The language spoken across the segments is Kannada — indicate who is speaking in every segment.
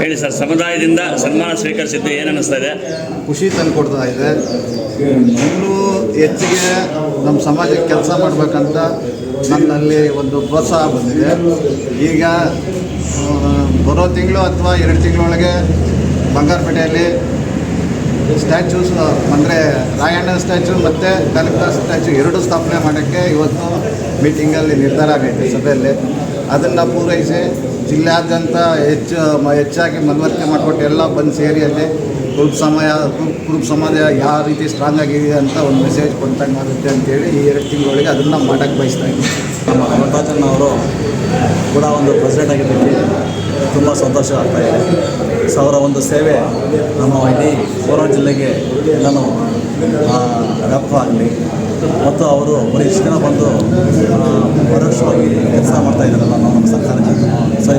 Speaker 1: ಹೇಳಿ ಸರ್, ಸಮುದಾಯದಿಂದ ಸನ್ಮಾನ ಸ್ವೀಕರಿಸಿದ್ದು ಏನು ಅನ್ನಿಸ್ತಾ ಇದೆ?
Speaker 2: ಖುಷಿ ತಂದು ಕೊಡ್ತಾ ಇದೆ. ಇನ್ನೂ ಹೆಚ್ಚಿಗೆ ನಮ್ಮ ಸಮಾಜಕ್ಕೆ ಕೆಲಸ ಮಾಡಬೇಕಂತ ನನ್ನಲ್ಲಿ ಒಂದು ಪ್ರೋತ್ಸಾಹ ಬಂದಿದೆ. ಈಗ ಬರೋ ತಿಂಗಳು ಅಥವಾ ಎರಡು ತಿಂಗಳೊಳಗೆ ಬಂಗಾರಪೇಟೆಯಲ್ಲಿ ಸ್ಟ್ಯಾಚ್ಯೂಸ್ ಅಂದರೆ ರಾಯಣ್ಣ ಸ್ಟ್ಯಾಚ್ಯೂ ಮತ್ತು ಕನಕದಾಸ್ ಸ್ಟ್ಯಾಚು ಎರಡು ಸ್ಥಾಪನೆ ಮಾಡೋಕ್ಕೆ ಇವತ್ತು ಮೀಟಿಂಗಲ್ಲಿ ನಿರ್ಧಾರ ಆಗೈತೆ ಸಭೆಯಲ್ಲಿ. ಅದನ್ನು ಪೂರೈಸಿ ಜಿಲ್ಲೆಯಾದ್ಯಂತ ಹೆಚ್ಚು ಹೆಚ್ಚಾಗಿ ಮನವರಿಕೆ ಮಾಡಿಕೊಟ್ಟು ಎಲ್ಲ ಬಂದು ಸೇರಿ ಅಲ್ಲಿ ಕುರುಬ ಸಮಯ ಕುರುಬ ಸಮಾಜ ಯಾವ ರೀತಿ ಸ್ಟ್ರಾಂಗ್ ಆಗಿದೆ ಅಂತ ಒಂದು ಮೆಸೇಜ್ ಕೊಟ್ಟಂಗೆ ಆಗುತ್ತೆ ಅಂತೇಳಿ ಈ ಎರಡು ತಿಂಗಳೊಳಗೆ ಅದನ್ನು ಮಾಡೋಕ್ಕೆ ಬಯಸ್ತಾ ಇದ್ದೀನಿ.
Speaker 3: ನಮ್ಮ ಮಲ್ಲಿಕಾರ್ಜುನ ಅವರು ಕೂಡ ಒಂದು ಪ್ರೆಸಿಡೆಂಟ್ ಆಗಿದ್ದಕ್ಕೆ ತುಂಬ ಸಂತೋಷ ಆಗ್ತಾ ಇದೆ. ಸೊ ಅವರ ಒಂದು ಸೇವೆ ನಮ್ಮ ಇಡೀ ಕೋಲಾರ ಜಿಲ್ಲೆಗೆ ನಾನು ವ್ಯಾಪಕ ಆಗಲಿ ಮತ್ತು ಅವರು ಬರೀ ದಿನ ಬಂದು ಪರೋಕ್ಷವಾಗಿ ಕೆಲಸ ಮಾಡ್ತಾ ಇದ್ದಾರಲ್ಲ ನಮ್ಮ ಸರ್ಕಾರ ಸೊ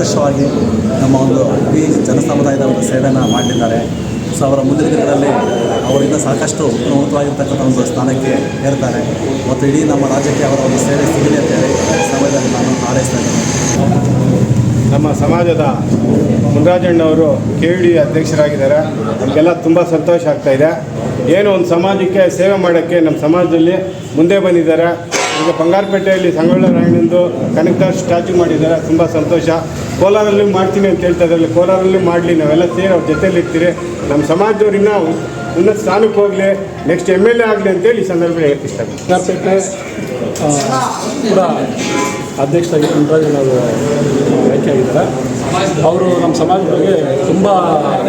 Speaker 3: ಪ್ರತ್ಯಕ್ಷವಾಗಿ ನಮ್ಮ ಒಂದು ಇಡೀ ಜನಸಮುದಾಯದ ಒಂದು ಸೇವೆಯನ್ನು ಮಾಡಿದ್ದಾರೆ. ಸೊ ಅವರ ಮುಂದಿನ ದಿನಗಳಲ್ಲಿ ಅವರಿಂದ ಸಾಕಷ್ಟು ಉತ್ತಮವಾಗಿರ್ತಕ್ಕಂಥ ಒಂದು ಸ್ಥಾನಕ್ಕೆ ಏರ್ತಾರೆ. ಮತ್ತು ಇಡೀ ನಮ್ಮ ರಾಜ್ಯಕ್ಕೆ ಅವರ ಒಂದು ಸೇವೆ ಸಿಗಲಿ ಅಂತ ಹೇಳಿ ಸಮಯದಲ್ಲಿ ನಾನು ಹಾರೈಸ್ತಾ
Speaker 4: ನಮ್ಮ ಸಮಾಜದ ಮುನ್ರಾಜಣ್ಣವರು ಕೆ ಡಿ ಅಧ್ಯಕ್ಷರಾಗಿದ್ದಾರೆ. ನಮಗೆಲ್ಲ ತುಂಬ ಸಂತೋಷ ಆಗ್ತಾ ಇದೆ. ಏನು ಒಂದು ಸಮಾಜಕ್ಕೆ ಸೇವೆ ಮಾಡೋಕ್ಕೆ ನಮ್ಮ ಸಮಾಜದಲ್ಲಿ ಮುಂದೆ ಬಂದಿದ್ದಾರೆ. ಈಗ ಬಂಗಾರಪೇಟೆಯಲ್ಲಿ ಸಂಗೊಳ್ಳ ರಾಯಣ್ಣಂದು ಕನಕದಾಸ್ ಸ್ಟ್ಯಾಚು ಮಾಡಿದ್ದಾರೆ. ತುಂಬ ಸಂತೋಷ. ಕೋಲಾರಲ್ಲಿ ಮಾಡ್ತೀನಿ ಅಂತ ಹೇಳ್ತಾ ಕೋಲಾರಲ್ಲಿ ಮಾಡಲಿ, ನಾವೆಲ್ಲ ಸೇರಿ ಅವ್ರ ಜೊತೆಲಿ ಇರ್ತೀರಿ. ನಮ್ಮ ನಾವು ಉನ್ನತ ಸ್ಥಾನಕ್ಕೆ ಹೋಗಲಿ ನೆಕ್ಸ್ಟ್ ಎಂ ಎಲ್ ಎ ಆಗಲಿ ಅಂತೇಳಿ ಈ ಸಂದರ್ಭದಲ್ಲಿ ಹೇಳಕ್ಕೆ ಇಷ್ಟಪಡ್ತೀನಿ.
Speaker 5: ಬಂಗಾರಪೇಟೆ ಕೂಡ ಅಧ್ಯಕ್ಷರಾಗಿ ಅವರು ಆಯ್ಕೆಯಾಗಿದ್ದಾರೆ ಅವರು ನಮ್ಮ ಸಮಾಜದ ಬಗ್ಗೆ ತುಂಬ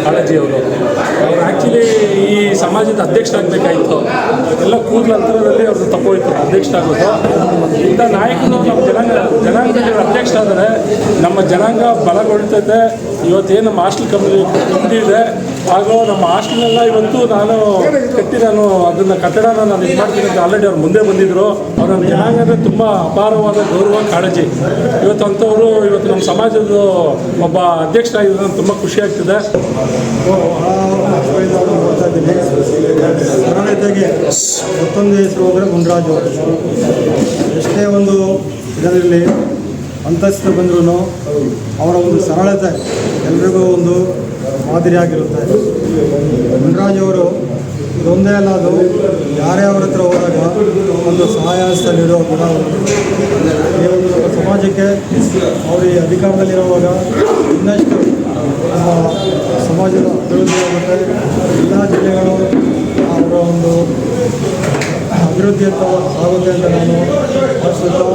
Speaker 5: ಕಾಳಜಿ ಅವರು. ಆ್ಯಕ್ಚುಲಿ ಸಮಾಜದ ಅಧ್ಯಕ್ಷರಾಗಬೇಕಾಯಿತು ಎಲ್ಲ ಕೂದಲ ಅಂತರದಲ್ಲಿ ಅವ್ರದ್ದು ತಪ್ಪೋಯ್ತು ಅಧ್ಯಕ್ಷರಾಗೋದು. ಇಂಥ ನಾಯಕರು ನಮ್ಮ ಜನಾಂಗ ಜನಾಂಗದಲ್ಲಿ ಅಧ್ಯಕ್ಷ ಆದರೆ ನಮ್ಮ ಜನಾಂಗ ಬಲಗೊಳ್ತೈತೆ ಇವತ್ತೇನು ಮಾಸ್ಟರ್ ಕಮ್ಮಿ ಇದೆ ಹಾಗೂ ನಮ್ಮ ಹಾಸ್ಟೆಲ್ನೆಲ್ಲ ಇವತ್ತು ನಾನು ಕಟ್ಟಿ ನಾನು ಅದನ್ನು ಕಟ್ಟಡನ ನಾನು ಇದು ಮಾಡ್ತೀನಿ ಅಂತ ಆಲ್ರೆಡಿ ಅವ್ರು ಮುಂದೆ ಬಂದಿದ್ದರು ಅವ್ರ ಜನಾಂಗ ಅಂದರೆ ತುಂಬ ಅಪಾರವಾದ ಗೌರವ, ಕಾಳಜಿ. ಇವತ್ತು ಅಂಥವರು ಇವತ್ತು ನಮ್ಮ ಸಮಾಜದ ಒಬ್ಬ ಅಧ್ಯಕ್ಷರಾಗಿದ್ದಾರೆ ತುಂಬ ಖುಷಿ ಆಗ್ತಿದೆ.
Speaker 6: ಮತ್ತೊಂದು ಹೆಸರು ಹೋದರೆ ಮುನ್ರಾಜು ಎಷ್ಟೇ ಒಂದು ಇದರಲ್ಲಿ ಅಂತಸ್ತು ಬಂದರೂ ಅವರ ಒಂದು ಸರಳತೆ, ಎಲ್ರಿಗೂ ಒಂದು ಮಾದರಿಯಾಗಿರುತ್ತೆ ಮುನ್ರಾಜು ಅವರು ಇದೊಂದೇ ಅಲ್ಲ, ಅದು ಯಾರೇ ಅವ್ರ ಹತ್ರ ಹೋದಾಗ ಒಂದು ಸಹಾಯ ಹಸ್ತ ನೀಡುವ ಗುಣ ಒಂದು ಸಮಾಜಕ್ಕೆ ಅವರು ಈ ಅಧಿಕಾರದಲ್ಲಿರುವಾಗ ಇನ್ನಷ್ಟು ನಮ್ಮ ಸಮಾಜದ ಅಭಿವೃದ್ಧಿ ಆಗುತ್ತೆ. ಎಲ್ಲ ಜಿಲ್ಲೆಗಳು ಅವರ ಒಂದು ಅಭಿವೃದ್ಧಿ ಅಂತ ಆಗುತ್ತೆ ಅಂತ ನಾನು ಭಾವಿಸುತ್ತಾ